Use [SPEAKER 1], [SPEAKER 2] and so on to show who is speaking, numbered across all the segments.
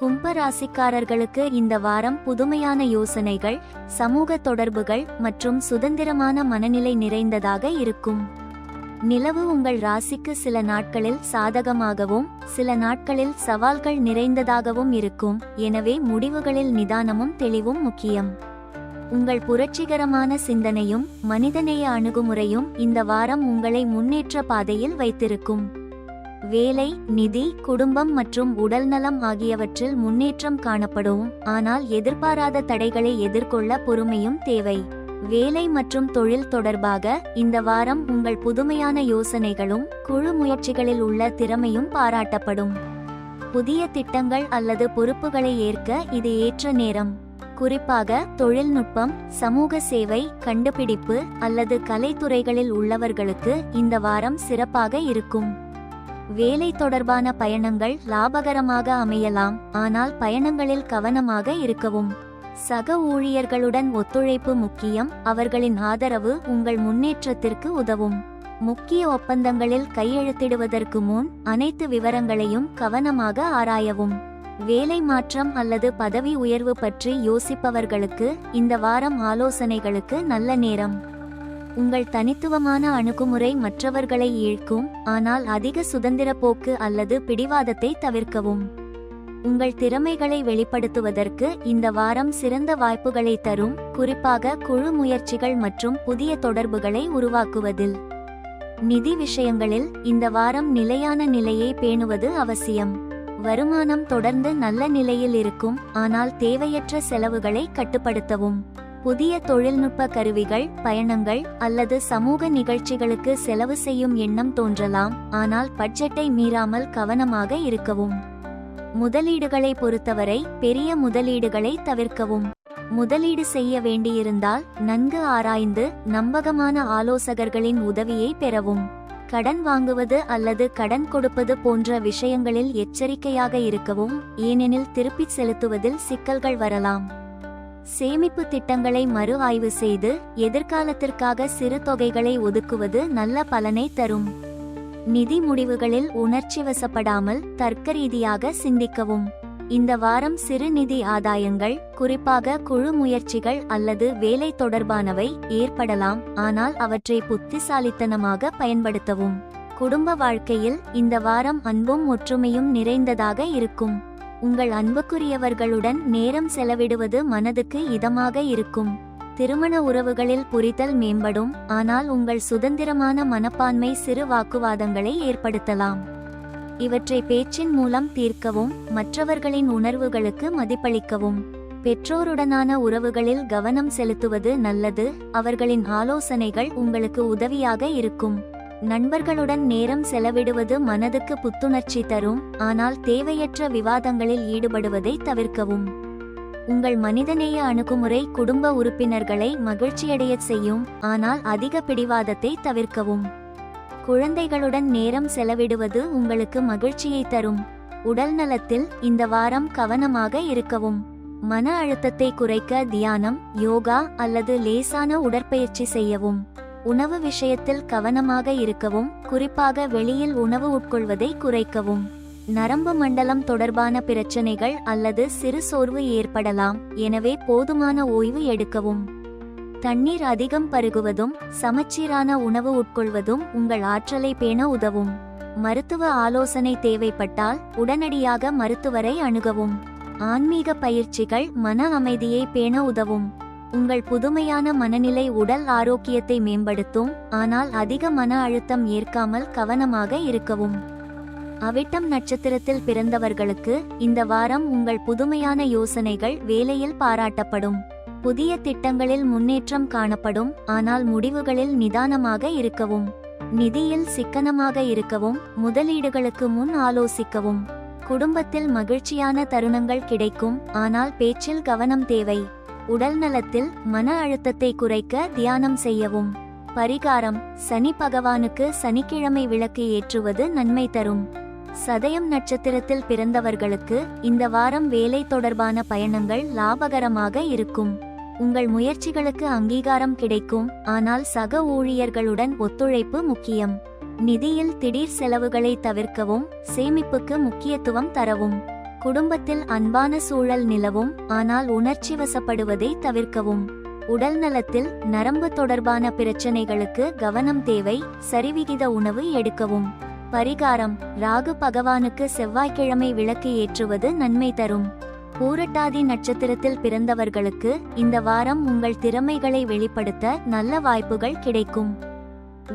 [SPEAKER 1] கும்ப ராசிக்காரர்களுக்கு இந்த வாரம் புதுமையான யோசனைகள் சமூக தொடர்புகள் மற்றும் சுதந்திரமான மனநிலை நிறைந்ததாக இருக்கும். நிலவு உங்கள் ராசிக்கு சில நாட்களில் சாதகமாகவும் சில நாட்களில் சவால்கள் நிறைந்ததாகவும் இருக்கும். எனவே முடிவுகளில் நிதானமும் தெளிவும் முக்கியம். உங்கள் புரட்சிகரமான சிந்தனையும் மனிதநேய அணுகுமுறையும் இந்த வாரம் உங்களை முன்னேற்ற பாதையில் வைத்திருக்கும். வேலை நிதி குடும்பம் மற்றும் உடல்நலம் ஆகியவற்றில் முன்னேற்றம் காணப்படும். ஆனால் எதிர்பாராத தடைகளை எதிர்கொள்ள பொறுமையும் தேவை. வேலை மற்றும் தொழில் தொடர்பாக இந்த வாரம் உங்கள் புதுமையான யோசனைகளும் குழு முயற்சிகளில் உள்ள திறமையும் பாராட்டப்படும். புதிய திட்டங்கள் அல்லது பொறுப்புகளை ஏற்க இது ஏற்ற நேரம். குறிப்பாக தொழில்நுட்பம் சமூக சேவை கண்டுபிடிப்பு அல்லது கலைத்துறைகளில் உள்ளவர்களுக்கு இந்த வாரம் சிறப்பாக இருக்கும். வேலை தொடர்பான பயணங்கள் லாபகரமாக அமையலாம் ஆனால் பயணங்களில் கவனமாக இருக்கவும். சக ஊழியர்களுடன் ஒத்துழைப்பு முக்கியம் அவர்களின் ஆதரவு உங்கள் முன்னேற்றத்திற்கு உதவும். முக்கிய ஒப்பந்தங்களில் கையெழுத்திடுவதற்கு முன் அனைத்து விவரங்களையும் கவனமாக ஆராயவும். வேலை மாற்றம் அல்லது பதவி உயர்வு பற்றி யோசிப்பவர்களுக்கு இந்த வாரம் ஆலோசனைகளுக்கு நல்ல நேரம். உங்கள் தனித்துவமான அணுகுமுறை மற்றவர்களை ஈழ்க்கும் ஆனால் அதிக சுதந்திர போக்கு அல்லது பிடிவாதத்தை தவிர்க்கவும். உங்கள் திறமைகளை வெளிப்படுத்துவதற்கு இந்த வாரம் சிறந்த வாய்ப்புகளை தரும் குறிப்பாக குழு முயற்சிகள் மற்றும் புதிய தொடர்புகளை உருவாக்குவதில். நிதி விஷயங்களில் இந்த வாரம் நிலையான நிலையை பேணுவது அவசியம். வருமானம் தொடர்ந்து நல்ல நிலையில் இருக்கும் ஆனால் தேவையற்ற செலவுகளை கட்டுப்படுத்தவும். புதிய தொழில்நுட்ப கருவிகள் பயணங்கள் அல்லது சமூக நிகழ்ச்சிகளுக்கு செலவு செய்யும் எண்ணம் தோன்றலாம் ஆனால் பட்ஜெட்டை மீறாமல் கவனமாக இருக்கவும். முதலீடுகளை பொறுத்தவரை பெரிய முதலீடுகளை தவிர்க்கவும். முதலீடு செய்ய வேண்டியிருந்தால் நன்கு ஆராய்ந்து நம்பகமான ஆலோசகர்களின் உதவியை பெறவும். கடன் வாங்குவது அல்லது கடன் கொடுப்பது போன்ற விஷயங்களில் எச்சரிக்கையாக இருக்கவும் ஏனெனில் திருப்பிச் செலுத்துவதில் சிக்கல்கள் வரலாம். சேமிப்பு திட்டங்களை மறு ஆய்வு செய்து எதிர்காலத்திற்காக சிறு தொகைகளை ஒதுக்குவது நல்ல பலனை தரும். நிதி முடிவுகளில் உணர்ச்சிவசப்படாமல் தர்க்கரீதியாக சிந்திக்கவும். இந்த வாரம் சிறு நிதி ஆதாயங்கள் குறிப்பாக குழு முயற்சிகள் அல்லது வேலை தொடர்பானவை ஏற்படலாம் ஆனால் அவற்றை புத்திசாலித்தனமாக பயன்படுத்தவும். குடும்ப வாழ்க்கையில் இந்த வாரம் அன்பும் ஒற்றுமையும் நிறைந்ததாக இருக்கும். உங்கள் அன்புக்குரியவர்களுடன் நேரம் செலவிடுவது மனதுக்கு இதமாக இருக்கும். திருமண உறவுகளில் புரிதல் மேம்படும் ஆனால் உங்கள் சுதந்திரமான மனப்பான்மை சிறு வாக்குவாதங்களை ஏற்படுத்தலாம். இவற்றை பேச்சின் மூலம் தீர்க்கவும் மற்றவர்களின் உணர்வுகளுக்கு மதிப்பளிக்கவும். பெற்றோருடனான உறவுகளில் கவனம் செலுத்துவது நல்லது அவர்களின் ஆலோசனைகள் உங்களுக்கு உதவியாக இருக்கும். நண்பர்களுடன் நேரம் செலவிடுவது மனதுக்கு புத்துணர்ச்சி தரும் ஆனால் தேவையற்ற விவாதங்களில் ஈடுபடுவதை தவிர்க்கவும். உங்கள் மனிதநேய அணுகுமுறை குடும்ப உறுப்பினர்களை மகிழ்ச்சியடையச் செய்யும் ஆனால் அதிக பிடிவாதத்தை தவிர்க்கவும். குழந்தைகளுடன் நேரம் செலவிடுவது உங்களுக்கு மகிழ்ச்சியை தரும். உடல் நலத்தில் இந்த வாரம் கவனமாக இருக்கவும். மன அழுத்தத்தை குறைக்க தியானம் யோகா அல்லது லேசான உடற்பயிற்சி செய்யவும். உணவு விஷயத்தில் கவனமாக இருக்கவும் குறிப்பாக வெளியில் உணவு உட்கொள்வதை குறைக்கவும். நரம்பு மண்டலம் தொடர்பான பிரச்சனைகள் அல்லது சிறு சோர்வு ஏற்படலாம் எனவே போதுமான ஓய்வு எடுக்கவும். தண்ணீர் அதிகம் பருகுவதும் சமச்சீரான உணவு உட்கொள்வதும் உங்கள் ஆற்றலை பேண உதவும். மருத்துவ ஆலோசனை தேவைப்பட்டால் உடனடியாக மருத்துவரை அணுகவும். ஆன்மீக பயிற்சிகள் மன அமைதியை பேண உதவும். உங்கள் புதுமையான மனநிலை உடல் ஆரோக்கியத்தை மேம்படுத்தும் ஆனால் அதிக மன அழுத்தம் ஏற்காமல் கவனமாக இருக்கவும். அவிட்டம் நட்சத்திரத்தில் பிறந்தவர்களுக்கு இந்த வாரம் உங்கள் புதுமையான யோசனைகள் வேலையில் பாராட்டப்படும். புதிய திட்டங்களில் முன்னேற்றம் காணப்படும் ஆனால் முடிவுகளில் நிதானமாக இருக்கவும். நிதியில் சிக்கனமாக இருக்கவும் முதலீடுகளுக்கு முன் ஆலோசிக்கவும். குடும்பத்தில் மகிழ்ச்சியான தருணங்கள் கிடைக்கும் ஆனால் பேச்சில் கவனம் தேவை. உடல் நலத்தில் மன அழுத்தத்தை குறைக்க தியானம் செய்யவும். பரிகாரம் சனி பகவானுக்கு சனிக்கிழமை விளக்கு ஏற்றுவது நன்மை தரும். சதயம் நட்சத்திரத்தில் பிறந்தவர்களுக்கு இந்த வாரம் வேலை தொடர்பான பயணங்கள் லாபகரமாக இருக்கும். உங்கள் முயற்சிகளுக்கு அங்கீகாரம் கிடைக்கும் ஆனால் சக ஊழியர்களுடன் ஒத்துழைப்பு முக்கியம். நிதியில் திடீர் செலவுகளை தவிர்க்கவும் சேமிப்புக்கு முக்கியத்துவம் தரவும். குடும்பத்தில் அன்பான சூழல் நிலவும் ஆனால் உணர்ச்சி வசப்படுவதை தவிர்க்கவும். உடல் நலத்தில் நரம்பு தொடர்பான பிரச்சனைகளுக்கு கவனம் தேவை சரிவிகித உணவு எடுக்கவும். பரிகாரம் ராகு பகவானுக்கு செவ்வாய்க்கிழமை விளக்கு ஏற்றுவது நன்மை தரும். பூரட்டாதி நட்சத்திரத்தில் பிறந்தவர்களுக்கு இந்த வாரம் உங்கள் திறமைகளை வெளிப்படுத்த நல்ல வாய்ப்புகள் கிடைக்கும்.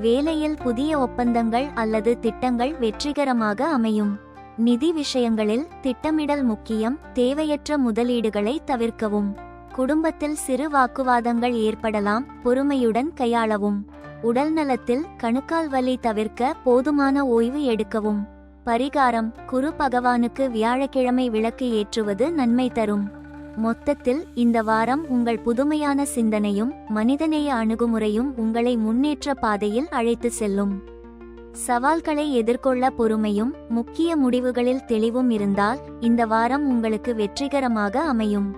[SPEAKER 1] வேலையில் புதிய ஒப்பந்தங்கள் அல்லது திட்டங்கள் வெற்றிகரமாக அமையும். நிதி விஷயங்களில் திட்டமிடல் முக்கியம் தேவையற்ற முதலீடுகளை தவிர்க்கவும். குடும்பத்தில் சிறு வாக்குவாதங்கள் ஏற்படலாம் பொறுமையுடன் கையாளவும். உடல் நலத்தில் கணுக்கால் வலி தவிர்க்க போதுமான ஓய்வு எடுக்கவும். பரிகாரம் குரு பகவானுக்கு வியாழக்கிழமை விளக்கு ஏற்றுவது நன்மை தரும். மொத்தத்தில் இந்த வாரம் உங்கள் புதுமையான சிந்தனையும் மனிதநேய அணுகுமுறையும் உங்களை முன்னேற்ற பாதையில் அழைத்து செல்லும். சவால்களை எதிர்கொள்ள பொறுமையும் முக்கிய முடிவுகளில் தெளிவும் இருந்தால் இந்த வாரம் உங்களுக்கு வெற்றிகரமாக அமையும்.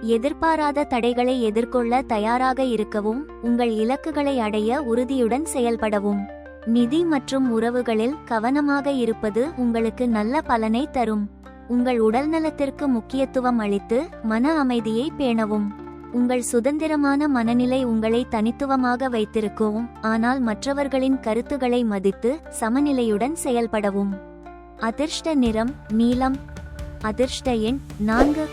[SPEAKER 1] எதிர்பாராத தடைகளை எதிர்கொள்ள தயாராக இருக்கவும் உங்கள் இலக்குகளை அடைய உறுதியுடன் செயல்படவும். நிதி மற்றும் உறவுகளில் கவனமாக இருப்பது உங்களுக்கு நல்ல பலனை தரும். உங்கள் உடல்நலத்திற்கு முக்கியத்துவம் அளித்து மன அமைதியை பேணவும். உங்கள் சுதந்திரமான மனநிலை உங்களை தனித்துவமாக வைத்திருக்கவும் ஆனால் மற்றவர்களின் கருத்துக்களை மதித்து சமநிலையுடன் செயல்படவும். அதிர்ஷ்ட நிறம் நீலம். அதிர்ஷ்ட எண் நான்கு.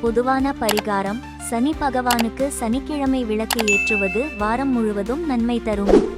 [SPEAKER 1] பொதுவான பரிகாரம் சனி பகவானுக்கு சனிக்கிழமை விளக்கு ஏற்றுவது வாரம் முழுவதும் நன்மை தரும்.